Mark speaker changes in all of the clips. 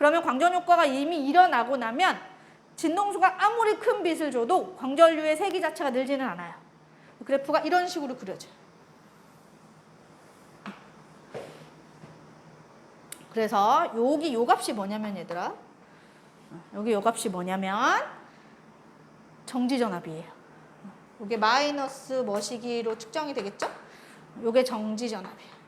Speaker 1: 그러면 광전 효과가 이미 일어나고 나면 진동수가 아무리 큰 빛을 줘도 광전류의 세기 자체가 늘지는 않아요. 그래프가 이런 식으로 그려져요. 그래서 여기 요 값이 뭐냐면 얘들아 여기 요 값이 뭐냐면 정지전압이에요. 이게 마이너스 머시기로 측정이 되겠죠? 요게 정지전압이에요.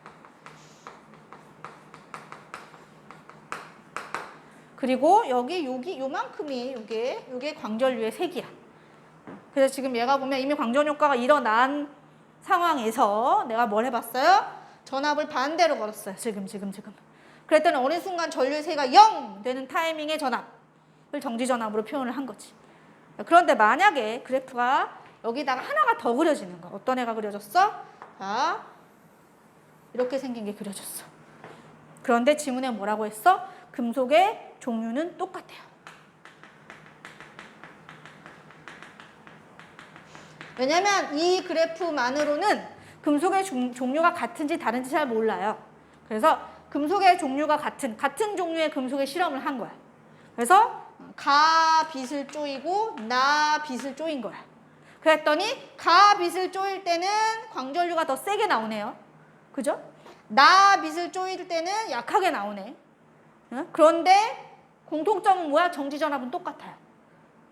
Speaker 1: 그리고 여기 여기 요만큼이 요게 요게 광전류의 색이야. 그래서 지금 얘가 보면 이미 광전 효과가 일어난 상황에서 내가 뭘 해봤어요? 전압을 반대로 걸었어요. 지금 지금 지금. 그랬더니 어느 순간 전류의 세가 0 되는 타이밍의 전압을 정지 전압으로 표현을 한 거지. 그런데 만약에 그래프가 여기다가 하나가 더 그려지는 거. 어떤 애가 그려졌어? 자, 이렇게 생긴 게 그려졌어. 그런데 지문에 뭐라고 했어? 금속의 종류는 똑같아요. 왜냐면 이 그래프만으로는 금속의 종, 종류가 같은지 다른지 잘 몰라요. 그래서 금속의 종류가 같은 같은 종류의 금속의 실험을 한 거야. 그래서 가 빛을 쪼이고 나 빛을 쪼인 거야. 그랬더니 가 빛을 쪼일 때는 광전류가 더 세게 나오네요. 그죠? 나 빛을 쪼일 때는 약하게 나오네. 응? 그런데 공통점은 뭐야? 정지 전압은 똑같아요.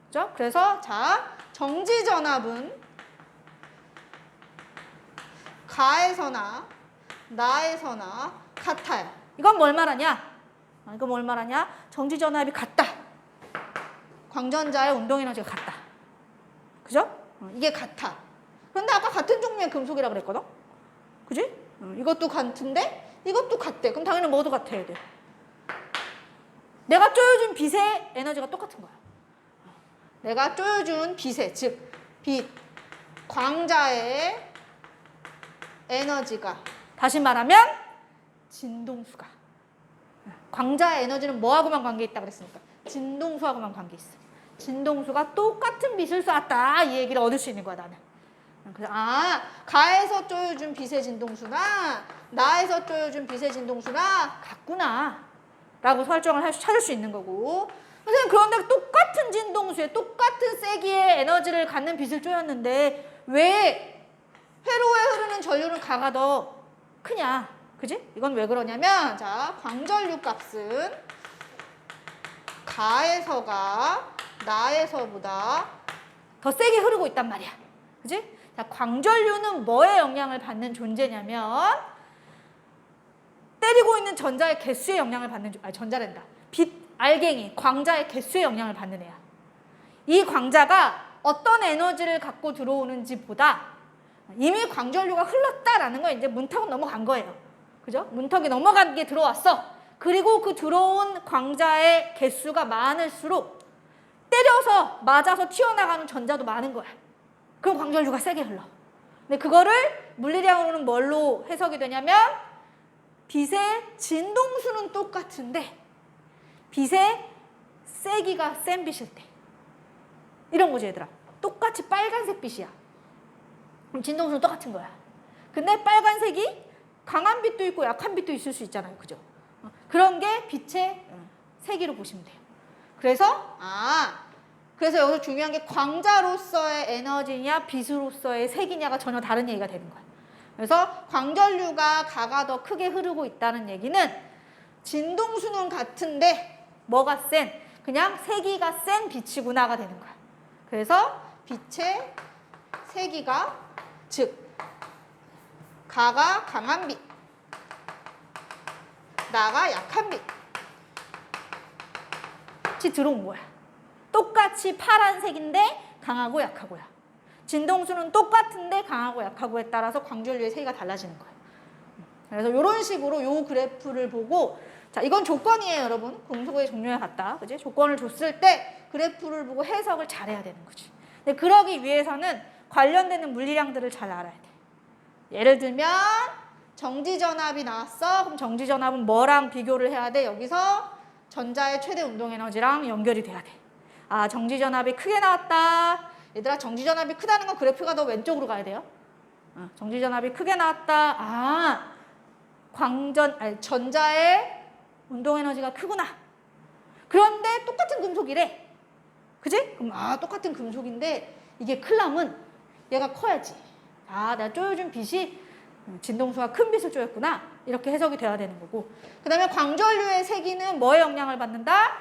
Speaker 1: 그죠? 그래서 자, 정지 전압은 가에서나 나에서나 같아요. 이건 뭘 말하냐? 아, 이건 뭘 말하냐? 정지 전압이 같다. 광전자의 운동 에너지가 같다. 그죠? 어, 이게 같아. 그런데 아까 같은 종류의 금속이라 그랬거든? 그지? 어, 이것도 같은데 이것도 같대. 그럼 당연히 뭐도 같아야 돼. 내가 쪼여준 빛의 에너지가 똑같은 거야. 내가 쪼여준 빛의 즉 빛, 광자의 에너지가 다시 말하면 진동수가 광자의 에너지는 뭐하고만 관계 있다 그랬습니까? 진동수하고만 관계 있어. 진동수가 똑같은 빛을 쐈다 이 얘기를 얻을 수 있는 거야 나는. 그래서 아 가에서 쪼여준 빛의 진동수나 나에서 쪼여준 빛의 진동수나 같구나 라고 설정을 할 수- 찾을 수 있는 거고 선생님 그런데 똑같은 진동수에 똑같은 세기의 에너지를 갖는 빛을 쪼였는데 왜 회로에 흐르는 전류는 가가 더 크냐 그지? 이건 왜 그러냐면 자 광전류 값은 가에서가 나에서보다 더 세게 흐르고 있단 말이야 그지? 자 광전류는 뭐에 영향을 받는 존재냐면 때리고 있는 전자의 개수에 영향을 받는 아 전자랜다. 빛 알갱이 광자의 개수에 영향을 받는 애야. 이 광자가 어떤 에너지를 갖고 들어오는지보다 이미 광전류가 흘렀다라는 건 이제 문턱은 넘어간 거예요. 그죠? 문턱이 넘어간 게 들어왔어. 그리고 그 들어온 광자의 개수가 많을수록 때려서 맞아서 튀어나가는 전자도 많은 거야. 그럼 광전류가 세게 흘러. 근데 그거를 물리량으로는 뭘로 해석이 되냐면 빛의 진동수는 똑같은데 빛의 세기가 센 빛일 때. 이런 거지 얘들아. 똑같이 빨간색 빛이야. 그럼 진동수는 똑같은 거야. 근데 빨간색이 강한 빛도 있고 약한 빛도 있을 수 있잖아요. 그죠? 어, 그런 게 빛의 어, 세기로 보시면 돼요. 그래서 아 그래서 여기서 중요한 게 광자로서의 에너지냐 빛으로서의 색이냐가 전혀 다른 얘기가 되는 거야 그래서 광전류가 가가 더 크게 흐르고 있다는 얘기는 진동수는 같은데 뭐가 센? 그냥 세기가 센 빛이구나가 되는 거야. 그래서 빛의 세기가 즉 가가 강한 빛, 나가 약한 빛이 들어온 거야. 똑같이 파란색인데 강하고 약하고야. 진동수는 똑같은데 강하고 약하고에 따라서 광전류의 세기가 달라지는 거예요. 그래서 이런 식으로 요 그래프를 보고 자 이건 조건이에요 여러분. 금속의 종류에 같다. 그지? 조건을 줬을 때 그래프를 보고 해석을 잘해야 되는 거지. 근데 그러기 위해서는 관련되는 물리량들을 잘 알아야 돼. 예를 들면 정지전압이 나왔어. 그럼 정지전압은 뭐랑 비교를 해야 돼? 여기서 전자의 최대 운동 에너지랑 연결이 돼야 돼아 정지전압이 크게 나왔다 얘들아 정지전압이 크다는 건 그래프가 더 왼쪽으로 가야 돼요 어, 정지전압이 크게 나왔다 아 광전 아니 전자의 운동 에너지가 크구나. 그런데 똑같은 금속이래. 그지? 그럼 아 똑같은 금속인데 이게 클람은 얘가 커야지. 아, 내가 쪼여준 빛이 진동수가 큰 빛을 쪼였구나. 이렇게 해석이 돼야 되는 거고. 그 다음에 광전류의 세기는 뭐에 영향을 받는다?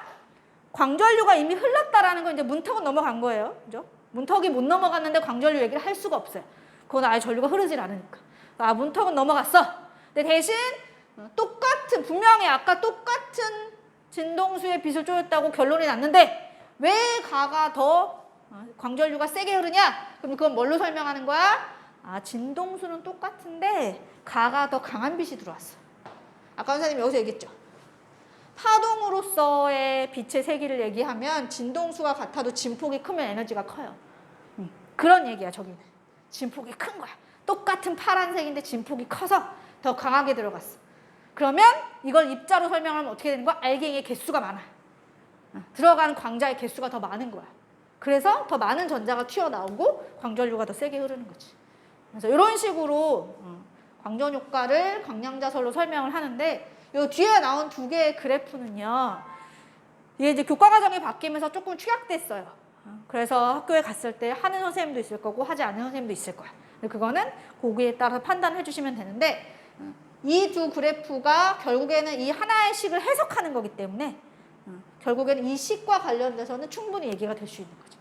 Speaker 1: 광전류가 이미 흘렀다라는 건 이제 문턱은 넘어간 거예요. 그죠? 문턱이 못 넘어갔는데 광전류 얘기를 할 수가 없어요. 그건 아예 전류가 흐르질 않으니까. 아, 문턱은 넘어갔어. 근데 대신 똑같은, 분명히 아까 똑같은 진동수의 빛을 쪼였다고 결론이 났는데 왜 가가 더 어, 광전류가 세게 흐르냐? 그럼 그건 뭘로 설명하는 거야? 아, 진동수는 똑같은데 가가 더 강한 빛이 들어왔어. 아까 선생님 여기서 얘기했죠. 파동으로서의 빛의 세기를 얘기하면 진동수가 같아도 진폭이 크면 에너지가 커요. 음, 그런 얘기야, 저기는. 진폭이 큰 거야. 똑같은 파란색인데 진폭이 커서 더 강하게 들어갔어. 그러면 이걸 입자로 설명하면 어떻게 되는 거야? 알갱이의 개수가 많아. 어, 들어가는 광자의 개수가 더 많은 거야. 그래서 더 많은 전자가 튀어나오고 광전류가 더 세게 흐르는 거지. 그래서 이런 식으로 어, 광전 효과를 광량자설로 설명을 하는데 이 뒤에 나온 두 개의 그래프는요. 이게 이제 교과 과정이 바뀌면서 조금 축약됐어요. 어, 그래서 학교에 갔을 때 하는 선생님도 있을 거고 하지 않는 선생님도 있을 거야. 근데 그거는 거기에 따라서 판단해 주시면 되는데 이 두 그래프가 결국에는 이 하나의 식을 해석하는 거기 때문에 어, 결국에는 이 식과 관련돼서는 충분히 얘기가 될 수 있는 거죠.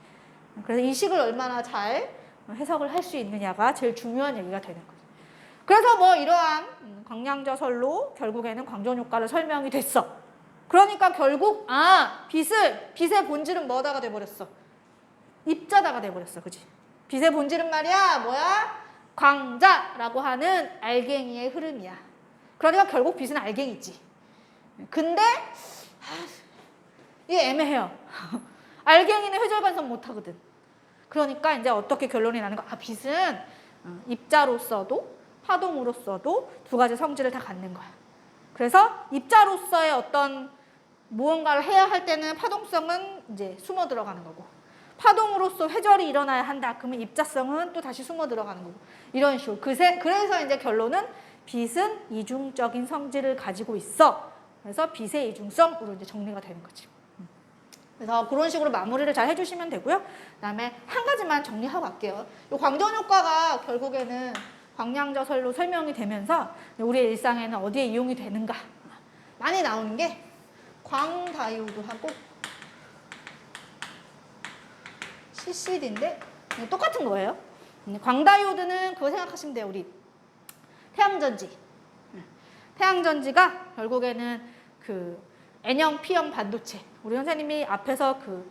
Speaker 1: 그래서 이 식을 얼마나 잘 해석을 할 수 있느냐가 제일 중요한 얘기가 되는 거죠. 그래서 뭐 이러한 음, 광량저설로 결국에는 광전 효과를 설명이 됐어. 그러니까 결국 아 빛을 빛의 본질은 뭐다가 돼버렸어. 입자다가 돼버렸어, 그지? 빛의 본질은 말이야 뭐야? 광자라고 하는 알갱이의 흐름이야. 그러니까 결국 빛은 알갱이지. 근데 아, 이게 애매해요. 알갱이는 회절 반성 못 하거든. 그러니까 이제 어떻게 결론이 나는 거? 아, 빛은 어, 입자로서도 파동으로서도 두 가지 성질을 다 갖는 거야. 그래서 입자로서의 어떤 무언가를 해야 할 때는 파동성은 이제 숨어 들어가는 거고 파동으로서 회절이 일어나야 한다. 그러면 입자성은 또 다시 숨어 들어가는 거고 이런 식으로. 그새, 그래서 이제 결론은 빛은 이중적인 성질을 가지고 있어. 그래서 빛의 이중성으로 이제 정리가 되는 거지. 그래서 그런 식으로 마무리를 잘 해주시면 되고요. 그다음에 한 가지만 정리하고 갈게요. 이 광전 효과가 결국에는 광량저설로 설명이 되면서 우리의 일상에는 어디에 이용이 되는가 많이 나오는 게 광다이오드하고 CCD인데 똑같은 거예요. 광다이오드는 그거 생각하시면 돼요. 우리 태양전지. 태양전지가 결국에는 그 N형, P형 반도체. 우리 선생님이 앞에서 그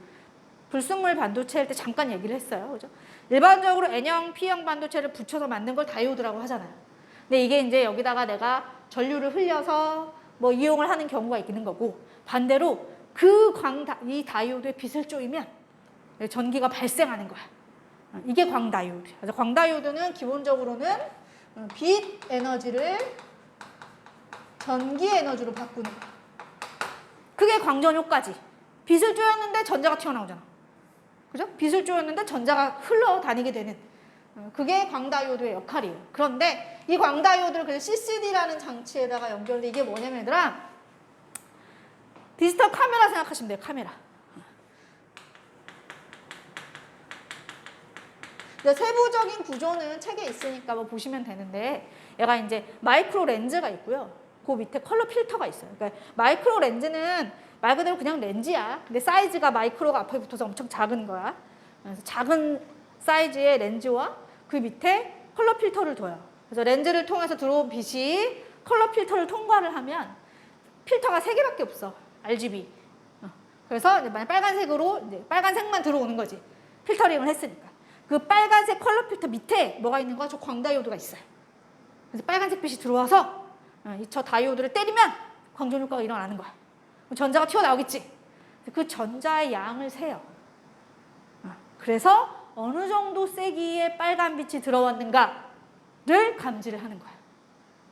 Speaker 1: 불순물 반도체 할때 잠깐 얘기를 했어요. 그죠? 일반적으로 N형, P형 반도체를 붙여서 만든 걸 다이오드라고 하잖아요. 근데 이게 이제 여기다가 내가 전류를 흘려서 뭐 이용을 하는 경우가 있는 거고 반대로 그 광, 이 다이오드에 빛을 쪼이면 전기가 발생하는 거야. 이게 광다이오드. 그래서 광다이오드는 기본적으로는 빛 에너지를 전기 에너지로 바꾸는 거야. 그게 광전 효과지. 빛을 쪼였는데 전자가 튀어나오잖아. 그죠? 빛을 쪼였는데 전자가 흘러다니게 되는 어, 그게 광다이오드의 역할이에요. 그런데 이 광다이오드를 그래서 CCD라는 장치에다가 연결돼 이게 뭐냐면 얘들아 디지털 카메라 생각하시면 돼요. 카메라. 세부적인 구조는 책에 있으니까 뭐 보시면 되는데 얘가 이제 마이크로 렌즈가 있고요. 그 밑에 컬러 필터가 있어요. 그러니까 마이크로 렌즈는 말 그대로 그냥 렌즈야. 근데 사이즈가 마이크로가 앞에 붙어서 엄청 작은 거야. 그래서 작은 사이즈의 렌즈와 그 밑에 컬러 필터를 둬요. 그래서 렌즈를 통해서 들어온 빛이 컬러 필터를 통과를 하면 필터가 세 개밖에 없어. RGB. 어. 그래서 만약 빨간색으로 빨간색만 들어오는 거지. 필터링을 했으니까. 그 빨간색 컬러 필터 밑에 뭐가 있는 거야? 저 광다이오드가 있어요. 그래서 빨간색 빛이 들어와서 어, 저 다이오드를 때리면 광전 효과가 일어나는 거야. 전자가 튀어나오겠지. 그 전자의 양을 세요. 어, 그래서 어느 정도 세기의 빨간 빛이 들어왔는가를 감지를 하는 거야.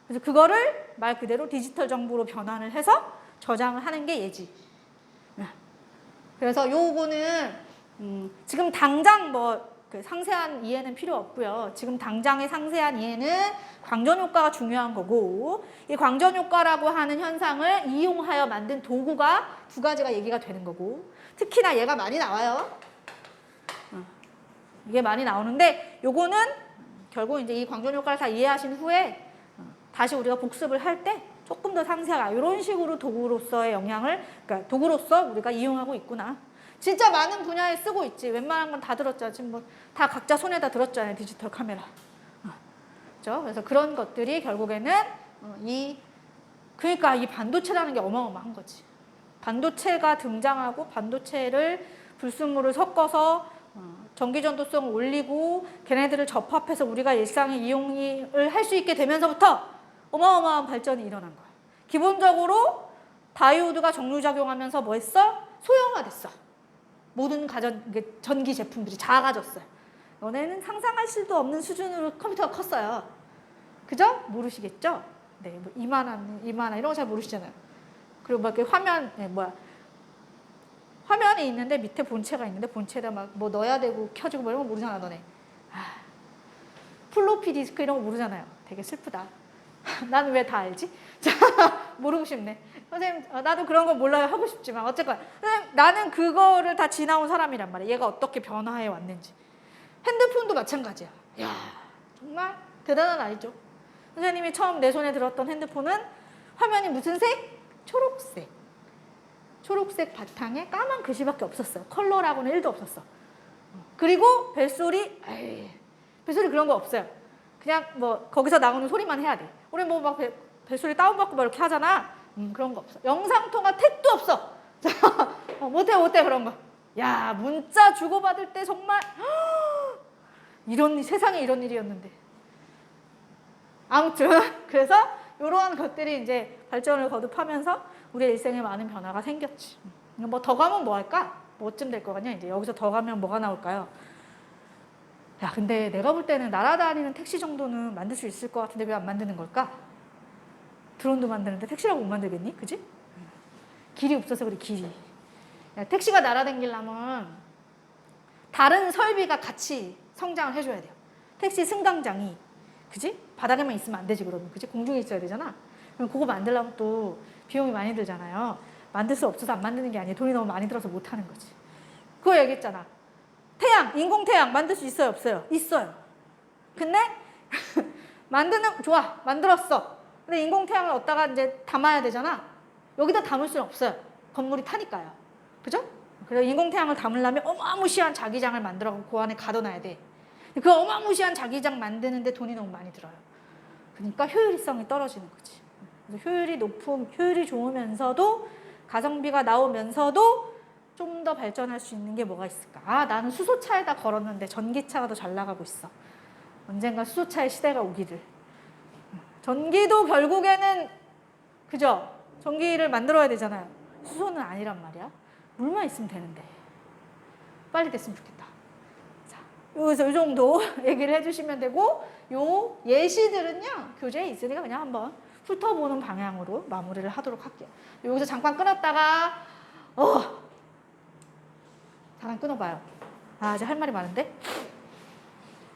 Speaker 1: 그래서 그거를 말 그대로 디지털 정보로 변환을 해서 저장을 하는 게 예지. 어, 그래서 요거는 음, 지금 당장 뭐 그 상세한 이해는 필요 없고요. 지금 당장의 상세한 이해는 광전 효과가 중요한 거고 이 광전 효과라고 하는 현상을 이용하여 만든 도구가 두 가지가 얘기가 되는 거고 특히나 얘가 많이 나와요. 어, 이게 많이 나오는데 요거는 결국 이제 이 광전 효과를 다 이해하신 후에 어, 다시 우리가 복습을 할 때 조금 더 상세하게 이런 식으로 도구로서의 영향을 그러니까 도구로서 우리가 이용하고 있구나. 진짜 많은 분야에 쓰고 있지. 웬만한 건 다 들었잖아. 지금 뭐 다 각자 손에다 들었잖아요. 디지털 카메라. 어, 그죠? 그래서 그런 것들이 결국에는 어, 이 그러니까 이 반도체라는 게 어마어마한 거지. 반도체가 등장하고 반도체를 불순물을 섞어서 어, 전기 전도성을 올리고 걔네들을 접합해서 우리가 일상에 이용을 할 수 있게 되면서부터 어마어마한 발전이 일어난 거야. 기본적으로 다이오드가 정류작용하면서 뭐 했어? 소형화됐어. 모든 가전 전기 제품들이 작아졌어요. 너네는 상상할 수도 없는 수준으로 컴퓨터가 컸어요. 그죠? 모르시겠죠? 네, 뭐 이만한 이만한 이런 거 잘 모르시잖아요. 그리고 막 이렇게 화면 네, 뭐야 화면이 있는데 밑에 본체가 있는데 본체에다 막 뭐 넣어야 되고 켜지고 뭐 이런 거 모르잖아 너네. 아, 플로피 디스크 이런 거 모르잖아요. 되게 슬프다. 나는 왜 다 알지? 자, 모르고 싶네. 선생님, 어, 나도 그런 거 몰라요. 하고 싶지만. 어쨌건. 선생님, 나는 그거를 다 지나온 사람이란 말이야. 얘가 어떻게 변화해 왔는지. 핸드폰도 마찬가지야. 야 정말 대단한 아이죠. 선생님이 처음 내 손에 들었던 핸드폰은 화면이 무슨 색? 초록색. 초록색 바탕에 까만 글씨밖에 없었어요. 컬러라고는 1도 없었어. 그리고 벨소리, 에이, 벨소리 그런 거 없어요. 그냥 뭐 거기서 나오는 소리만 해야 돼. 우리 뭐 막 벨소리 다운받고 막 이렇게 하잖아. 음, 그런 거 없어. 영상 통화 택도 없어. 자, 어, 못해 못해 그런 거. 야 문자 주고받을 때 정말 이런 세상에 이런 일이었는데. 아무튼 그래서 이러한 것들이 이제 발전을 거듭하면서 우리 일생에 많은 변화가 생겼지. 뭐 더 가면 뭐 할까? 뭐쯤 될 거 같냐? 이제 여기서 더 가면 뭐가 나올까요? 야, 근데 내가 볼 때는 날아다니는 택시 정도는 만들 수 있을 것 같은데 왜 안 만드는 걸까? 드론도 만드는데 택시라고 못 만들겠니? 그지? 길이 없어서 그래, 길이. 야, 택시가 날아다니려면 다른 설비가 같이 성장을 해줘야 돼요. 택시 승강장이. 그지? 바닥에만 있으면 안 되지, 그러면. 그지? 공중에 있어야 되잖아. 그럼 그거 만들려면 또 비용이 많이 들잖아요. 만들 수 없어서 안 만드는 게 아니에요. 돈이 너무 많이 들어서 못 하는 거지. 그거 얘기했잖아. 태양, 인공 태양 만들 수 있어요, 없어요? 있어요. 근데 만드는 좋아, 만들었어. 근데 인공 태양을 얻다가 이제 담아야 되잖아. 여기다 담을 수는 없어요. 건물이 타니까요. 그죠? 그래서 인공 태양을 담으려면 어마무시한 자기장을 만들어 그 안에 가둬놔야 돼. 그 어마무시한 자기장 만드는데 돈이 너무 많이 들어요. 그러니까 효율성이 떨어지는 거지. 그래서 효율이 높음, 효율이 좋으면서도 가성비가 나오면서도 좀 더 발전할 수 있는 게 뭐가 있을까? 아, 나는 수소차에다 걸었는데 전기차가 더 잘 나가고 있어. 언젠가 수소차의 시대가 오기를. 전기도 결국에는 그죠? 전기를 만들어야 되잖아요. 수소는 아니란 말이야. 물만 있으면 되는데. 빨리 됐으면 좋겠다. 자, 여기서 이 정도 얘기를 해주시면 되고, 요 예시들은요, 교재에 있으니까 그냥 한번 훑어보는 방향으로 마무리를 하도록 할게요. 여기서 잠깐 끊었다가, 어, 잠깐 끊어봐요. 아, 이제 할 말이 많은데?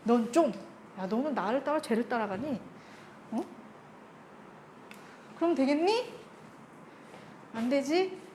Speaker 1: 넌 좀, 야, 너는 나를 따라 쟤를 따라가니? 어? 그럼 되겠니? 안 되지?